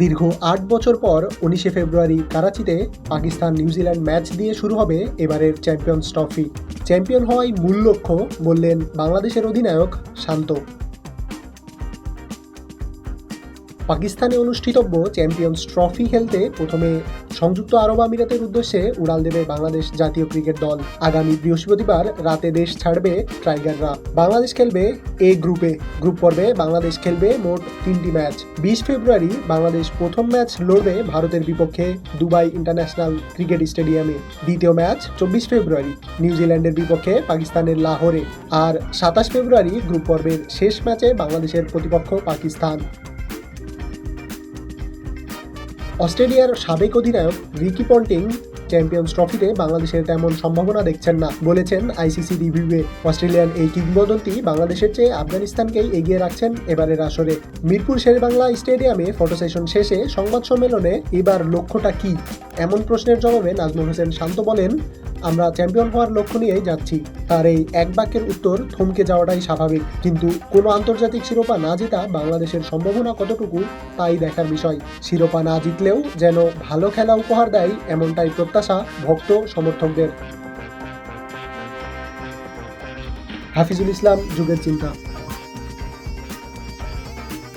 দীর্ঘ আট বছর পর উনিশে ফেব্রুয়ারি করাচিতে পাকিস্তান নিউজিল্যান্ড ম্যাচ দিয়ে শুরু হবে এবারের চ্যাম্পিয়ন্স ট্রফি। চ্যাম্পিয়ন হওয়াই মূল লক্ষ্য, বললেন বাংলাদেশের অধিনায়ক শান্ত। পাকিস্তানে অনুষ্ঠিতব্য চ্যাম্পিয়ন্স ট্রফি খেলতে প্রথমে সংযুক্ত আরব আমিরাতের উদ্দেশ্যে উড়াল দেবে বাংলাদেশ জাতীয় ক্রিকেট দল। আগামী বৃহস্পতিবার রাতে দেশ ছাড়বে টাইগাররা। বাংলাদেশ খেলবে এ গ্রুপে গ্রুপ পর্বে বাংলাদেশ খেলবে মোট তিনটি ম্যাচ। বিশ ফেব্রুয়ারি বাংলাদেশ প্রথম ম্যাচ লড়বে ভারতের বিপক্ষে দুবাই ইন্টারন্যাশনাল ক্রিকেট স্টেডিয়ামে। দ্বিতীয় ম্যাচ চব্বিশ ফেব্রুয়ারি, নিউজিল্যান্ডের বিপক্ষে পাকিস্তানের লাহোরে। আর সাতাশ ফেব্রুয়ারি গ্রুপ পর্বের শেষ ম্যাচে বাংলাদেশের প্রতিপক্ষ পাকিস্তান। অস্ট্রেলিয়ার সাবেক অধিনায়ক রিকি পন্টিং চ্যাম্পিয়ন্স ট্রফিতে বাংলাদেশের তেমন সম্ভাবনা দেখছেন না, বলেছেন আইসিসি রিভিউয়ে। অস্ট্রেলিয়ান এই কিংবদন্তি বাংলাদেশের চেয়ে আফগানিস্তানকেই এগিয়ে রাখছেন এবারের আসরে। মিরপুর শেরবাংলা স্টেডিয়ামে ফটো সেশন শেষে সংবাদ সম্মেলনে এবার লক্ষ্যটা কি? এমন প্রশ্নের জবাবে নাজমুল হোসেন শান্ত বলেন আমরা চ্যাম্পিয়ন হওয়ার লক্ষ্য নিয়েই যাচ্ছি। তার এই এক বাক্যের উত্তর থমকে যাওয়াটাই স্বাভাবিক। কিন্তু কোনো আন্তর্জাতিক শিরোপা না জেতা বাংলাদেশের সম্ভাবনা কতটুকু তাই দেখার বিষয়। শিরোপা না জিতলেও যেন ভালো খেলা উপহার দেয় এমনটাই প্রত্যাশা ভক্ত সমর্থকদের। হাফিজুল ইসলাম, যুগের চিন্তা।